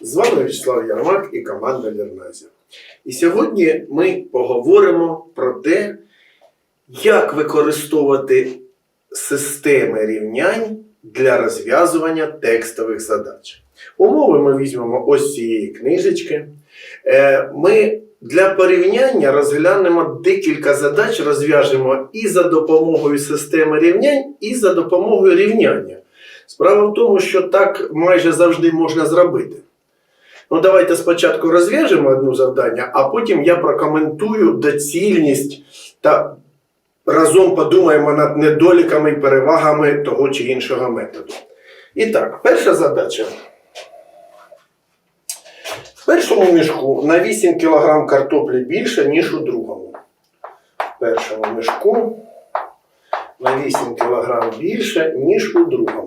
З вами Вячеслав Ярмак і команда Лерназія. І сьогодні ми поговоримо про те, як використовувати системи рівнянь для розв'язування текстових задач. Умови ми візьмемо ось цієї книжечки. Е, Ми для порівняння розглянемо декілька задач, розв'яжемо і за допомогою системи рівнянь, і за допомогою рівняння. Справа в тому, що так майже завжди можна зробити. Ну, давайте спочатку розв'яжемо одне завдання, а потім я прокоментую доцільність та разом подумаємо над недоліками і перевагами того чи іншого методу. І так, перша задача. В першому мішку на 8 кг картоплі більше, ніж у другому. В першому мішку на 8 кг більше, ніж у другому.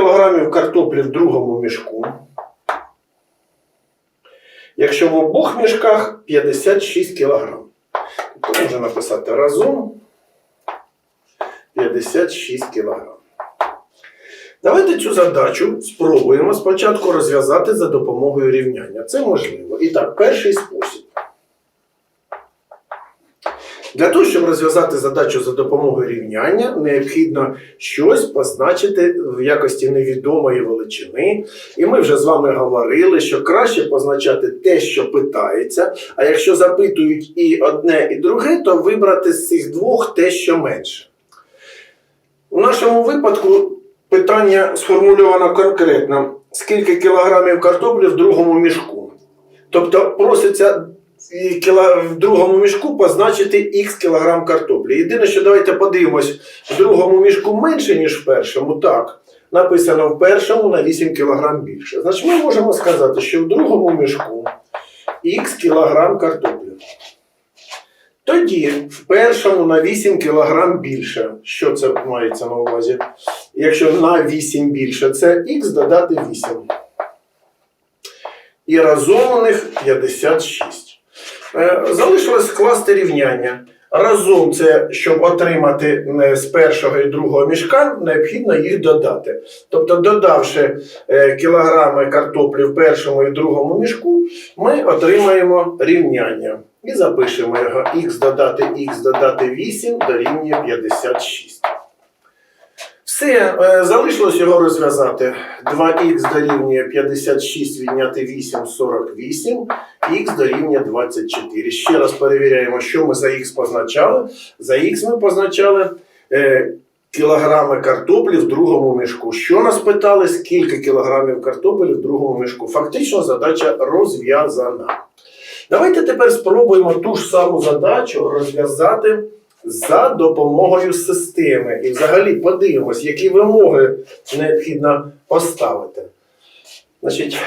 Кілограмів картоплі в другому мішку? Якщо в обох мішках 56 кілограм. То можна написати разом 56 кілограм. Давайте цю задачу спробуємо спочатку розв'язати за допомогою рівняння. Це можливо. І так, перший спосіб. Для того, щоб розв'язати задачу за допомогою рівняння, необхідно щось позначити в якості невідомої величини. І ми вже з вами говорили, що краще позначати те, що питається, а якщо запитують і одне, і друге, то вибрати з цих двох те, що менше. У нашому випадку питання сформульовано конкретно: скільки кілограмів картоплі в другому мішку. Тобто проситься і кіла- в другому мішку позначити х кілограм картоплі. Єдине, що давайте подивимось, в другому мішку менше, ніж в першому. Так, написано в першому на 8 кілограм більше. Значить, ми можемо сказати, що в другому мішку х кілограм картоплі. Тоді в першому на 8 кілограм більше. Що це мається на увазі? Якщо на 8 більше, це х додати 8. І разом у них 56. Е, Залишилось скласти рівняння. Разом це, щоб отримати е, з першого і другого мішка, необхідно їх додати. Тобто, додавши е, кілограми картоплі в першому і другому мішку, ми отримаємо рівняння. І запишемо його х додати х додати 8 дорівнює 56. Все, е, залишилось його розв'язати. 2х дорівнює 56 відняти 8 48, х дорівнює 24. Ще раз перевіряємо, що ми за х позначали. За х ми позначали е, кілограми картоплі в другому мішку. Що нас питали? Скільки кілограмів картоплі в другому мішку? Фактично задача розв'язана. Давайте тепер спробуємо ту ж саму задачу розв'язати за допомогою системи. І взагалі подивимось, які вимоги необхідно поставити. Значить,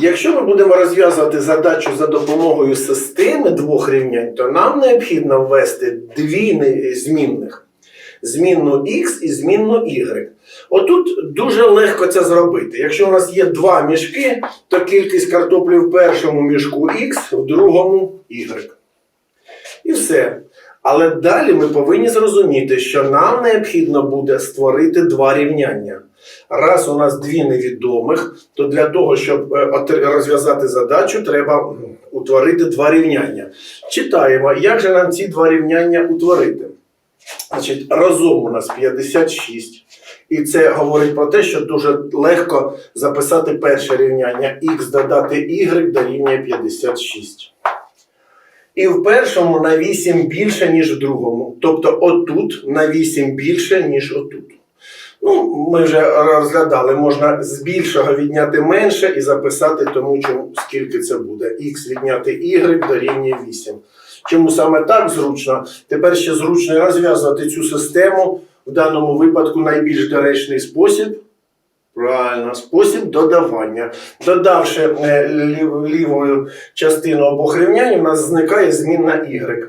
якщо ми будемо розв'язувати задачу за допомогою системи двох рівнянь, то нам необхідно ввести дві змінних. Змінну x і змінну y. Отут дуже легко це зробити. Якщо у нас є два мішки, то кількість картоплі в першому мішку x, в другому y. І все. Але далі ми повинні зрозуміти, що нам необхідно буде створити два рівняння. Раз у нас дві невідомих, то для того, щоб е, розв'язати задачу, треба утворити два рівняння. Читаємо, як же нам ці два рівняння утворити. Значить, разом у нас 56. І це говорить про те, що дуже легко записати перше рівняння х додати y дорівнює 56. І в першому на 8 більше, ніж в другому. Тобто отут на 8 більше, ніж отут. Ну, ми вже розглядали, можна з більшого відняти менше і записати тому, чому, скільки це буде. Х відняти y дорівнює 8. Чому саме так зручно? Тепер ще зручно розв'язувати цю систему. В даному випадку найбільш доречний спосіб. Правильно, спосіб додавання. Додавши е, лівою частину обох рівнянь, у нас зникає змінна y.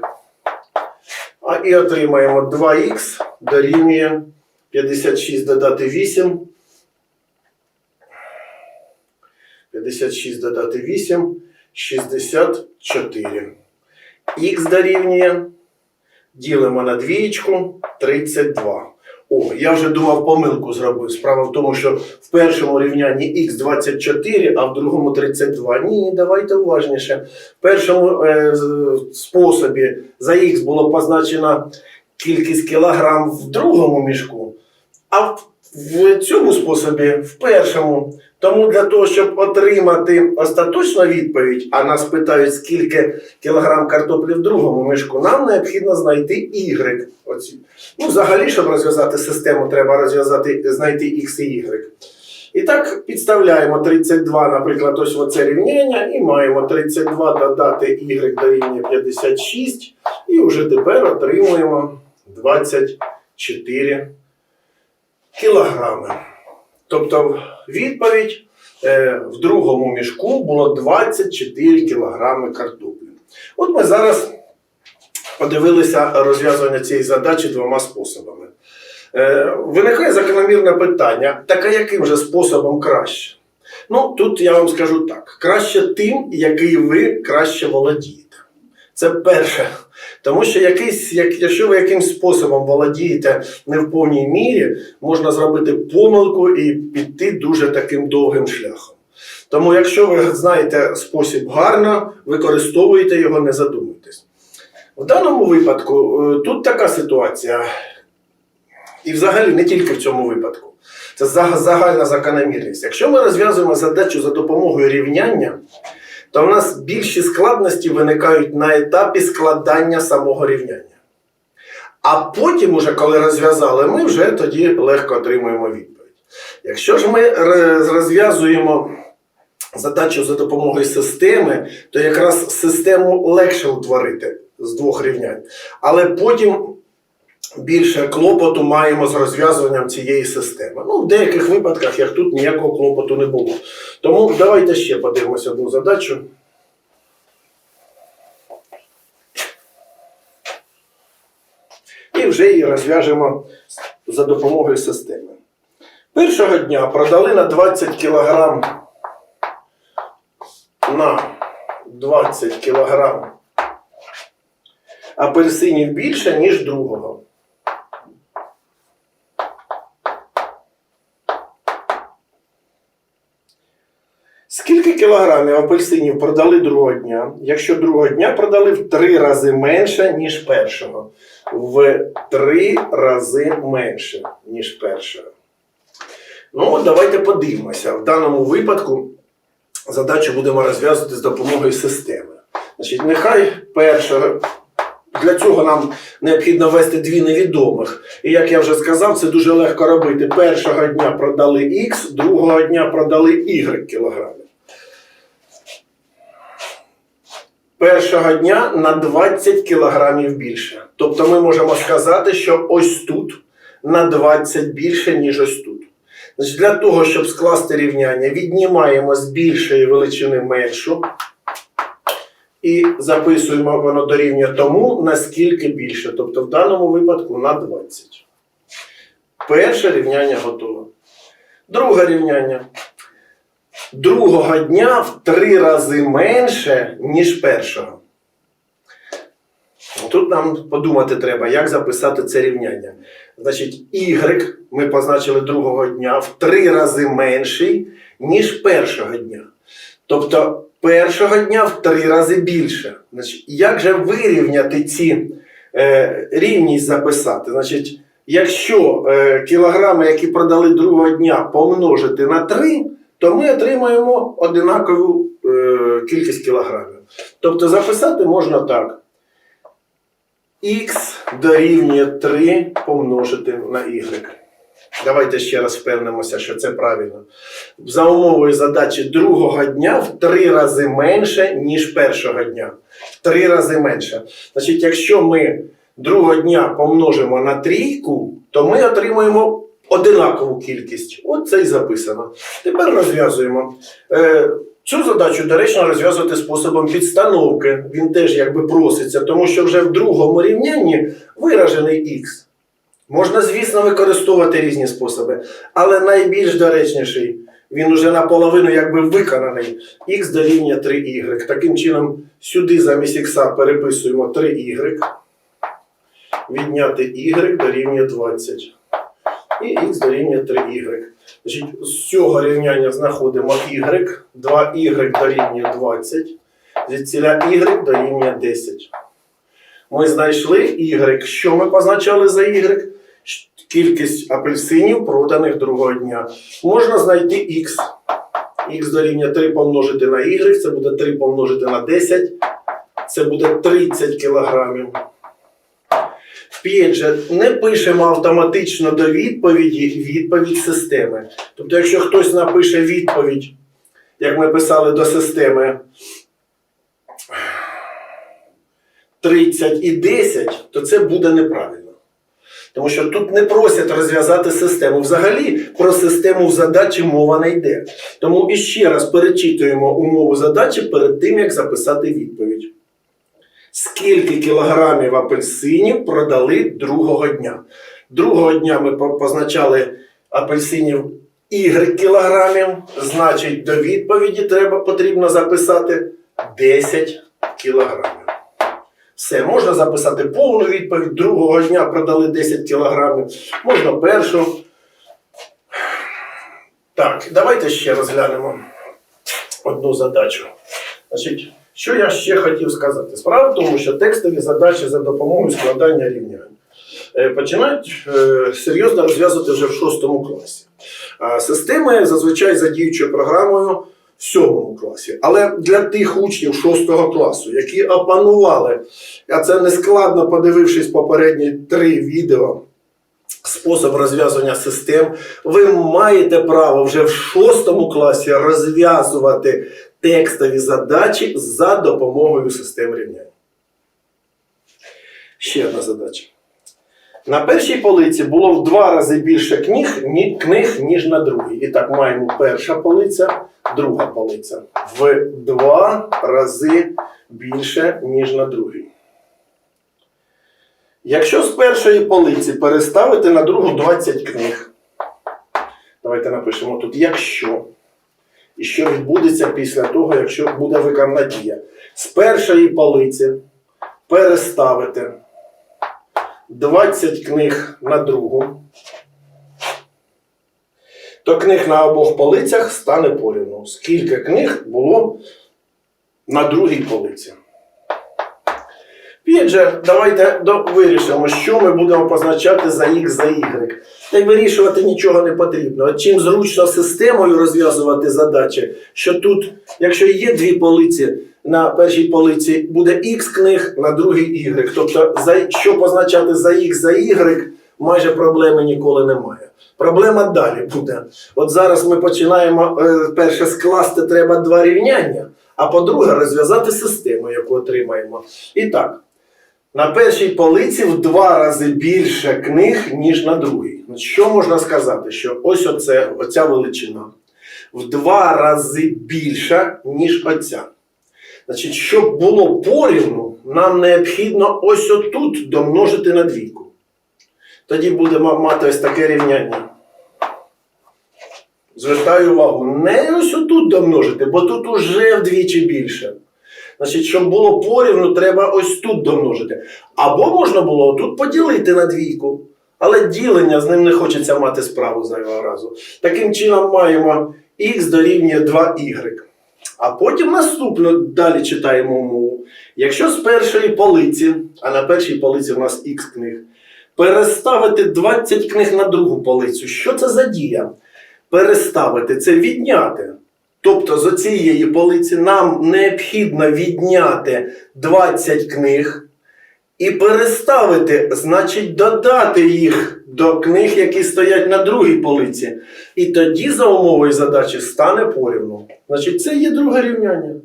А і отримаємо 2х дорівнює 56 додати 8. 56 додати 8, 64. Х дорівнює. Ділимо на двієчку 32. О, я вже думав, помилку зробив. Справа в тому, що в першому рівнянні х 24, а в другому 32. Ні, давайте уважніше. В першому е, способі за х було позначена кількість кілограм в другому мішку, а в, в цьому способі в першому. Тому для того, щоб отримати остаточну відповідь, а нас питають, скільки кілограм картоплі в другому мішку, нам необхідно знайти y. Оці. Ну, взагалі, щоб розв'язати систему, треба розв'язати, знайти x і y. І так підставляємо 32, наприклад, ось оце рівняння, і маємо 32 додати y дорівнює 56, і вже тепер отримуємо 24 кілограми. Тобто відповідь е, в другому мішку було 24 кілограми картоплі. От ми зараз подивилися розв'язування цієї задачі двома способами. Е, Виникає закономірне питання: так а яким же способом краще? Ну, тут я вам скажу так: краще тим, який ви краще володієте. Це перше. Тому що якийсь, як, якщо ви якимсь способом володієте не в повній мірі, можна зробити помилку і піти дуже таким довгим шляхом. Тому, якщо ви знаєте спосіб гарно, використовуєте його, не задумуйтесь. В даному випадку е, тут така ситуація, і взагалі не тільки в цьому випадку. Це загальна закономірність. Якщо ми розв'язуємо задачу за допомогою рівняння, то в нас більші складності виникають на етапі складання самого рівняння. А потім, уже коли розв'язали, ми вже тоді легко отримуємо відповідь. Якщо ж ми розв'язуємо задачу за допомогою системи, то якраз систему легше утворити з двох рівнянь. Але потім більше клопоту маємо з розв'язуванням цієї системи. Ну, в деяких випадках, як тут, ніякого клопоту не було. Тому давайте ще подивимося одну задачу. І вже її розв'яжемо за допомогою системи. Першого дня продали на 20 кг на 20 кг апельсинів більше, ніж другого. Скільки кілограмів апельсинів продали другого дня, якщо другого дня продали в три рази менше, ніж першого? В три рази менше, ніж першого. Ну, давайте подивимося. В даному випадку задачу будемо розв'язувати з допомогою системи. Значить, нехай перша. Для цього нам необхідно ввести дві невідомих. І як я вже сказав, це дуже легко робити. Першого дня продали Х, другого дня продали Y кілограмів. Першого дня на 20 кілограмів більше. Тобто ми можемо сказати, що ось тут на 20 більше, ніж ось тут. Для того, щоб скласти рівняння, віднімаємо з більшої величини меншу. І записуємо воно дорівнює тому, наскільки більше. Тобто в даному випадку на 20. Перше рівняння готове. Друге рівняння. Другого дня в три рази менше, ніж першого. Тут нам подумати треба, як записати це рівняння. Значить, y ми позначили другого дня в три рази менший, ніж першого дня. Тобто першого дня в три рази більше. Значить, як же вирівняти ці е, рівність записати? Значить, якщо е, кілограми, які продали другого дня, помножити на 3, то ми отримаємо одинакову е, кількість кілограмів. Тобто записати можна так. Х дорівнює 3 помножити на y. Давайте ще раз впевнимося, що це правильно. За умовою задачі другого дня в три рази менше, ніж першого дня. В три рази менше. Значить, якщо ми другого дня помножимо на трійку, то ми отримуємо одинакову кількість. От це і записано. Тепер розв'язуємо. Е, Цю задачу доречно розв'язувати способом підстановки. Він теж якби проситься, тому що вже в другому рівнянні виражений х. Можна, звісно, використовувати різні способи, але найбільш доречніший він уже наполовину якби виконаний. Х дорівнює 3y. Таким чином, сюди замість х переписуємо 3y. Відняти y дорівнює 20. І х дорівнює 3y. Значить, з цього рівняння знаходимо y, 2y дорівнює 20, звідсіля y дорівнює 10. Ми знайшли y. Що ми позначали за y? Кількість апельсинів, проданих другого дня. Можна знайти x. Х дорівнює 3 помножити на y, це буде 3 помножити на 10, це буде 30 кілограмів. Же не пишемо автоматично до відповіді відповідь системи. Тобто, якщо хтось напише відповідь, як ми писали до системи 30 і 10, то це буде неправильно. Тому що тут не просять розв'язати систему. Взагалі про систему задачі мова не йде. Тому іще раз перечитуємо умову задачі перед тим, як записати відповідь. Скільки кілограмів апельсинів продали другого дня? Другого дня ми позначали апельсинів y кілограмів, значить, до відповіді треба, потрібно записати 10 кілограмів. Все, можна записати повну відповідь. Другого дня продали 10 кілограмів, можна першу. Так, давайте ще розглянемо одну задачу. Значить, що я ще хотів сказати? Справа в тому, що текстові задачі за допомогою складання рівнянь е, починають е, серйозно розв'язувати вже в шостому класі. Системи зазвичай за діючою програмою в сьомому класі. Але для тих учнів шостого класу, які опанували, а це не складно, подивившись попередні три відео. Спосіб розв'язування систем, ви маєте право вже в шостому класі розв'язувати текстові задачі за допомогою систем рівнянь. Ще одна задача. На першій полиці було в два рази більше книг, ні, книг ніж на другій. І так маємо перша полиця, друга полиця. В два рази більше, ніж на другій. Якщо з першої полиці переставити на другу 20 книг, давайте напишемо тут якщо. І що відбудеться після того, якщо буде виконана дія. З першої полиці переставити 20 книг на другу, то книг на обох полицях стане порівну. Скільки книг було на другій полиці? Опять же, давайте вирішимо, що ми будемо позначати за X, за Y. Та й вирішувати нічого не потрібно. От чим зручно системою розв'язувати задачі, що тут, якщо є дві полиці, на першій полиці буде X книг, на другій Y. Тобто, за, що позначати за X, за Y, майже проблеми ніколи немає. Проблема далі буде. От зараз ми починаємо е, перше скласти треба два рівняння, а по-друге, розв'язати систему, яку отримаємо. І так, на першій полиці в два рази більше книг, ніж на другій. Що можна сказати? Що ось оце, оця величина в два рази більша, ніж оця. Значить, щоб було порівну, нам необхідно ось отут домножити на двійку. Тоді будемо мати ось таке рівняння. Звертаю увагу, не ось отут домножити, бо тут уже вдвічі більше. Значить, щоб було порівну, треба ось тут домножити. Або можна було тут поділити на двійку. Але ділення з ним не хочеться мати справу зайвого разу. Таким чином маємо х дорівнює 2y. А потім наступно далі читаємо умову. Якщо з першої полиці, а на першій полиці в нас х книг, переставити 20 книг на другу полицю, що це за дія? Переставити це відняти. Тобто з цієї полиці нам необхідно відняти 20 книг і переставити, значить, додати їх до книг, які стоять на другій полиці. І тоді за умовою задачі стане порівну. Значить, це є друге рівняння.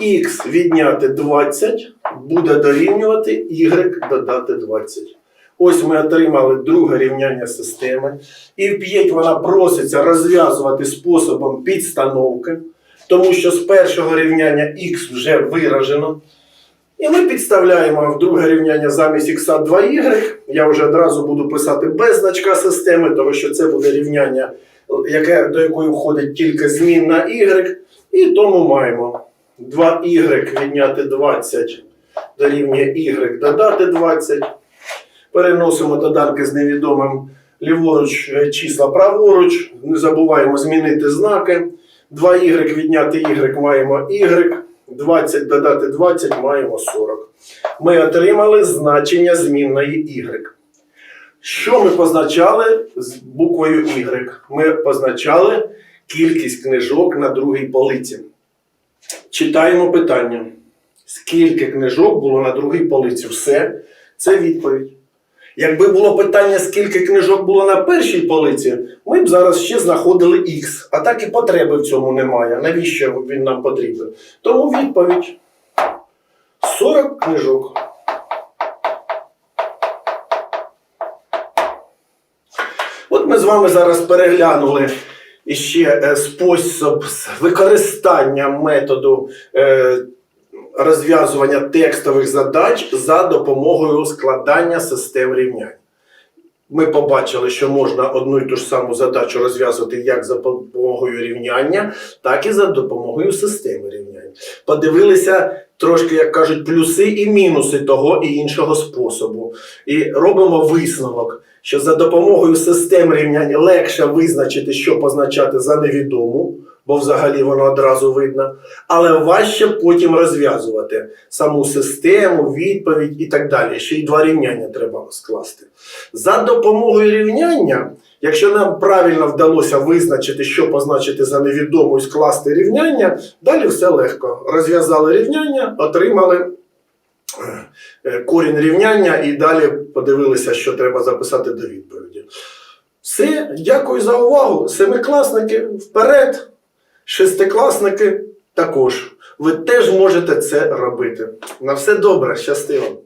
Х відняти 20 буде дорівнювати y додати 20. Ось ми отримали друге рівняння системи. І в 5 вона проситься розв'язувати способом підстановки, тому що з першого рівняння х вже виражено. І ми підставляємо в друге рівняння замість х 2y. Я вже одразу буду писати без значка системи, тому що це буде рівняння, яке, до якої входить тільки змінна y. І тому маємо 2y відняти 20 дорівнює y додати 20. Переносимо доданки з невідомим ліворуч е, числа праворуч. Не забуваємо змінити знаки. 2y відняти y маємо y. 20 додати 20 маємо 40. Ми отримали значення змінної y. Що ми позначали з буквою Y? Ми позначали кількість книжок на другій полиці. Читаємо питання. Скільки книжок було на другій полиці? Все. Це відповідь. Якби було питання, скільки книжок було на першій полиці, ми б зараз ще знаходили Х. А так і потреби в цьому немає. Навіщо він нам потрібен? Тому відповідь 40 книжок. От ми з вами зараз переглянули іще е, спосіб використання методу е, розв'язування текстових задач за допомогою складання систем рівнянь. Ми побачили, що можна одну і ту ж саму задачу розв'язувати як за допомогою рівняння, так і за допомогою системи рівнянь. Подивилися трошки, як кажуть, плюси і мінуси того і іншого способу. І робимо висновок, що за допомогою систем рівнянь легше визначити, що позначати за невідому, бо взагалі воно одразу видно, але важче потім розв'язувати саму систему, відповідь і так далі. Ще й два рівняння треба скласти. За допомогою рівняння, якщо нам правильно вдалося визначити, що позначити за невідому скласти рівняння, далі все легко. Розв'язали рівняння, отримали е, корінь рівняння і далі подивилися, що треба записати до відповіді. Все, дякую за увагу. Семикласники вперед, шестикласники також. Ви теж можете це робити. На все добре, щастиво!